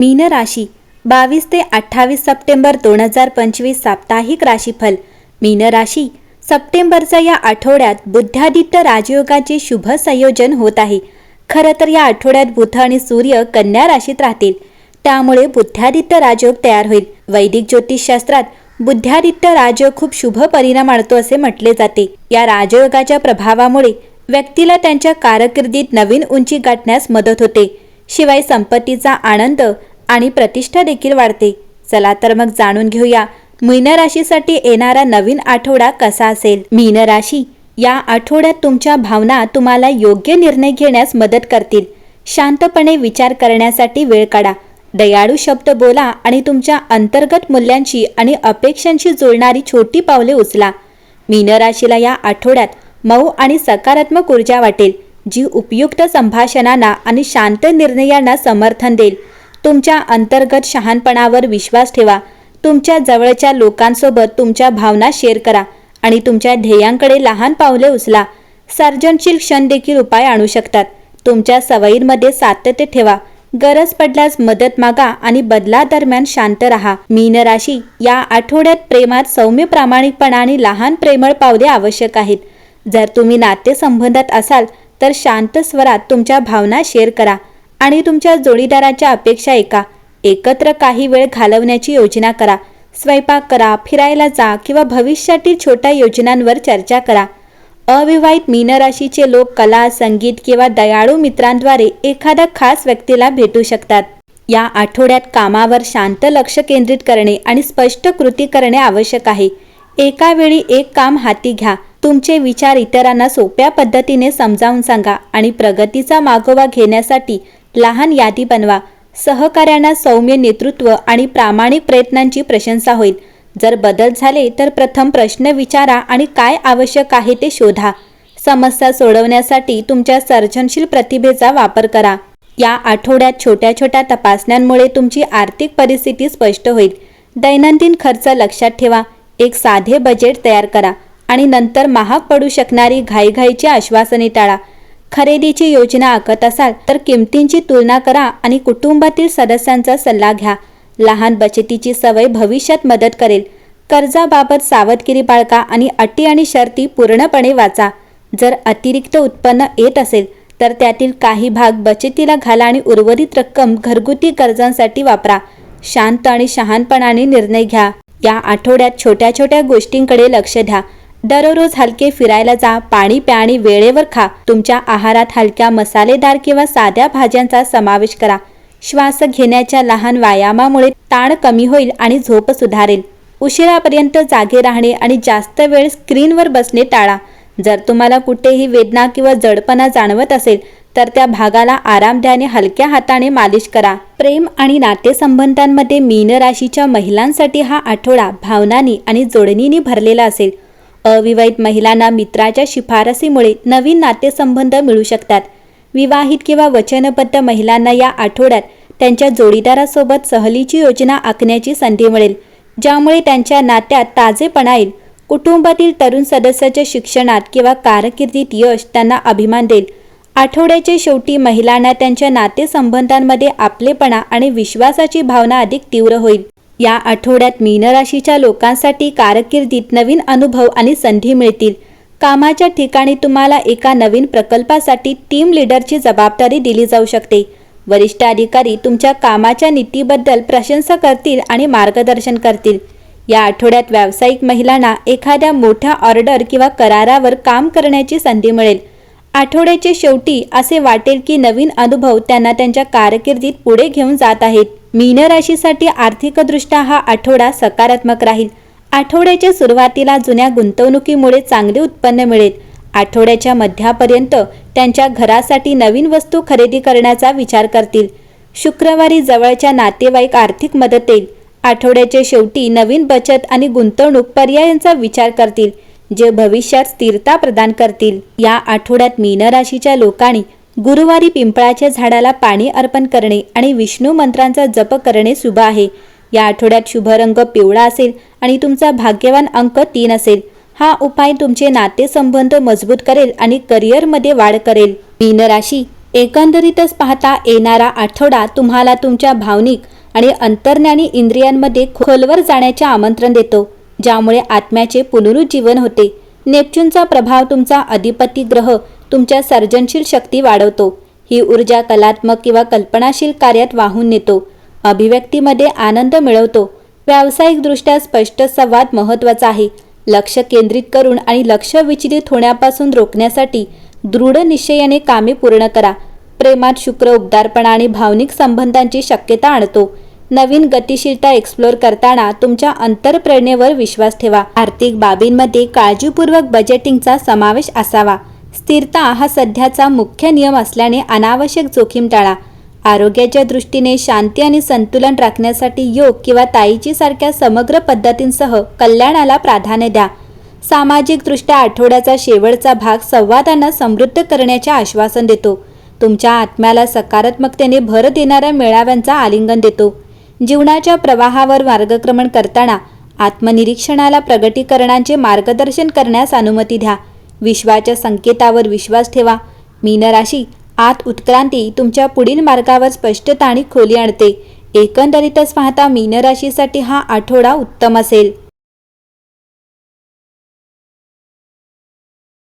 मीन राशी बावीस ते अठ्ठावीस सप्टेंबर दोन हजार पंचवीस साप्ताहिक राशीफल. मीन राशी सप्टेंबरच्या या आठवड्यात बुद्धादित्य राजयोगाचे शुभ संयोजन होत आहे. खरं तर या आठवड्यात बुध आणि सूर्य कन्या राशीत राहतील. त्यामुळे बुद्धादित्य राजयोग तयार होईल. वैदिक ज्योतिषशास्त्रात बुद्धादित्य राजयोग खूप शुभ परिणाम आणतो असे म्हटले जाते. या राजयोगाच्या प्रभावामुळे व्यक्तीला त्यांच्या कारकिर्दीत नवीन उंची गाठण्यास मदत होते. शिवाय संपत्तीचा आनंद आणि प्रतिष्ठा देखील वाढते. चला तर मग जाणून घेऊया मीन राशीसाठी येणारा नवीन आठवडा कसा असेल? मीन राशी या आठवड्यात तुमच्या भावना तुम्हाला योग्य निर्णय घेण्यास मदत करतील. शांतपणे विचार करण्यासाठी वेळ काढा. दयाळू शब्द बोला आणि तुमच्या अंतर्गत मूल्यांशी आणि अपेक्षांशी जुळणारी छोटी पावले उचला. मीन राशीला या आठवड्यात मऊ आणि सकारात्मक ऊर्जा वाटेल जी उपयुक्त संभाषणांना आणि शांत निर्णयांना समर्थन देईल. तुमच्या अंतर्गत शहाणपणावर विश्वास ठेवा. तुमच्या जवळच्या लोकांसोबत तुमच्या भावना शेअर करा आणि तुमच्या ध्येयांकडे लहान पावले उचला. सर्जनशील क्षण देखील उपाय आणू शकतात. तुमच्या सवयींमध्ये सातत्य ठेवा. गरज पडल्यास मदत मागा आणि बदलादरम्यान शांत राहा. मीन राशी या आठवड्यात प्रेमात सौम्य प्रामाणिकपणा आणि लहान प्रेमळ पावले आवश्यक आहेत. जर तुम्ही नातेसंबंधात असाल तर शांत स्वरात तुमच्या भावना शेअर करा. आणि तुमच्या जोडीदाराच्या अपेक्षा ऐका. एकत्र काही वेळ घालवण्याची योजना करा. स्वयंपाक करा फिरायला जा किंवा भविष्यातील छोट्या योजनांवर चर्चा करा. अविवाहित मीनराशीचे लोक कला संगीत किंवा दयाळू मित्रांद्वारे एखाद्या खास व्यक्तीला भेटू शकतात. या आठवड्यात कामावर शांत लक्ष केंद्रित करणे आणि स्पष्ट कृती करणे आवश्यक आहे. एका वेळी एक काम हाती घ्या. तुमचे विचार इतरांना सोप्या पद्धतीने समजावून सांगा आणि प्रगतीचा मागोवा घेण्यासाठी लहान यादी बनवा. सहकाऱ्यांना सौम्य नेतृत्व आणि प्रामाणिक प्रयत्नांची प्रशंसा होईल. जर बदल झाले तर प्रथम प्रश्न विचारा आणि काय आवश्यक आहे ते शोधा. समस्या सोडवण्यासाठी तुमच्या सर्जनशील प्रतिभेचा वापर करा. या आठवड्यात छोट्या छोट्या तपासण्यांमुळे तुमची आर्थिक परिस्थिती स्पष्ट होईल. दैनंदिन खर्च लक्षात ठेवा. एक साधे बजेट तयार करा आणि नंतर महाग पडू शकणारी घाईघाईची आश्वासने टाळा. खरेदीची योजना आखत असाल तर किमतींची तुलना करा आणि कुटुंबातील सदस्यांचा सल्ला घ्या. लहान बचतीची सवय भविष्यात मदत करेल. कर्जाबाबत सावधगिरी बाळगा आणि अटी आणि शर्ती पूर्णपणे वाचा. जर अतिरिक्त उत्पन्न येत असेल तर त्यातील काही भाग बचतीला घाला आणि उर्वरित रक्कम घरगुती गरजांसाठी वापरा. शांत आणि शहाणपणाने निर्णय घ्या. या आठवड्यात छोट्या छोट्या गोष्टींकडे लक्ष द्या. दररोज हलके फिरायला जा पाणी प्या आणि वेळेवर खा. तुमच्या आहारात हलक्या मसालेदार किंवा साध्या भाज्यांचा समावेश करा. श्वास घेण्याच्या लहान व्यायामामुळे ताण कमी होईल आणि झोप सुधारेल. उशिरापर्यंत जागे राहणे आणि जास्त वेळ स्क्रीनवर बसणे टाळा. जर तुम्हाला कुठेही वेदना किंवा जडपणा जाणवत असेल तर त्या भागाला आराम द्याने हलक्या हाताने मालिश करा. प्रेम आणि नातेसंबंधांमध्ये मीन राशीच्या महिलांसाठी हा आठवडा भावनांनी आणि जोडणीने भरलेला असेल. अविवाहित महिलांना मित्राच्या शिफारसीमुळे नवीन नातेसंबंध मिळू शकतात. विवाहित किंवा वचनबद्ध महिलांना या आठवड्यात त्यांच्या जोडीदारासोबत सहलीची योजना आखण्याची संधी मिळेल ज्यामुळे त्यांच्या नात्यात ताजेपणा येईल. कुटुंबातील तरुण सदस्याच्या शिक्षणात किंवा कारकिर्दीत यश त्यांना अभिमान देईल. आठवड्याच्या शेवटी महिलांना त्यांच्या नातेसंबंधांमध्ये आपलेपणा आणि विश्वासाची भावना अधिक तीव्र होईल. या आठवड्यात मीन राशीच्या लोकांसाठी कारकिर्दीत नवीन अनुभव आणि संधी मिळतील. कामाच्या ठिकाणी तुम्हाला एका नवीन प्रकल्पासाठी टीम लीडरची जबाबदारी दिली जाऊ शकते. वरिष्ठ अधिकारी तुमच्या कामाच्या नीतीबद्दल प्रशंसा करतील आणि मार्गदर्शन करतील. या आठवड्यात व्यावसायिक महिलांना एखाद्या मोठ्या ऑर्डर किंवा करारावर काम करण्याची संधी मिळेल. आठवड्याचे शेवटी असे वाटेल की नवीन अनुभव त्यांना त्यांच्या कारकिर्दीत पुढे घेऊन जात आहेत. मीन राशीसाठी आर्थिकदृष्ट्या हा आठवडा सकारात्मक राहील. आठवड्याच्या सुरुवातीला जुन्या गुंतवणुकीमुळे चांगले उत्पन्न मिळेल. आठवड्याच्या मध्यापर्यंत त्यांच्या घरासाठी नवीन वस्तू खरेदी करण्याचा विचार करतील. शुक्रवारी जवळच्या नातेवाईक आर्थिक मदत येईल आठवड्याच्या शेवटी नवीन बचत आणि गुंतवणूक पर्यायांचा विचार करतील जे भविष्यात स्थिरता प्रदान करतील. या आठवड्यात मीन राशीच्या लोकांनी गुरुवारी पिंपळाच्या झाडाला पाणी अर्पण करणे आणि विष्णू मंत्रांचा जप करणे शुभ आहे. या आठवड्यात शुभ रंग पिवळा असेल आणि तुमचा भाग्यवान अंक तीन असेल. हा उपाय तुमचे नातेसंबंध मजबूत करेल आणि करिअरमध्ये वाढ करेल. मीन राशी एकंदरीतच पाहता येणारा आठवडा तुम्हाला तुमच्या भावनिक आणि अंतर्ज्ञानी इंद्रियांमध्ये खोलवर जाण्याचे आमंत्रण देतो ज्यामुळे आत्म्याचे पुनरुज्जीवन होते. नेपच्यूनचा प्रभाव तुमचा अधिपती ग्रह तुमच्या सर्जनशील शक्ती वाढवतो. ही ऊर्जा कलात्मक किंवा कल्पनाशील कार्यात वाहून नेतो. अभिव्यक्तीमध्ये आनंद मिळवतो. व्यावसायिकदृष्ट्या स्पष्ट संवाद महत्त्वाचा आहे. लक्ष केंद्रित करून आणि लक्ष विचलित होण्यापासून रोखण्यासाठी दृढ निश्चयाने कामे पूर्ण करा. प्रेमात शुक्र उबदारपणा आणि भावनिक संबंधांची शक्यता आणतो. नवीन गतिशीलता एक्सप्लोर करताना तुमच्या अंतरप्रेरणेवर विश्वास ठेवा. आर्थिक बाबींमध्ये काळजीपूर्वक बजेटिंगचा समावेश असावा. स्थिरता हा सध्याचा मुख्य नियम असल्याने अनावश्यक जोखीम टाळा. आरोग्याच्या दृष्टीने शांती आणि संतुलन राखण्यासाठी योग किंवा ताईची सारख्या समग्र पद्धतींसह कल्याणाला प्राधान्य द्या. सामाजिकदृष्ट्या आठवड्याचा शेवटचा भाग संवादांना समृद्ध करण्याचे आश्वासन देतो. तुमच्या आत्म्याला सकारात्मकतेने भर देणाऱ्या मेळाव्यांचा आलिंगन देतो. जीवनाच्या प्रवाहावर मार्गक्रमण करताना आत्मनिरीक्षणाला प्रगटीकरणांचे मार्गदर्शन करण्यास अनुमती द्या. विश्वाच्या संकेतावर विश्वास ठेवा. मीनराशी आत उत्क्रांती तुमच्या पुढील मार्गावर स्पष्टता आणि खोली आणते. एकंदरीतच पाहता मीनराशीसाठी हा आठवडा उत्तम असेल.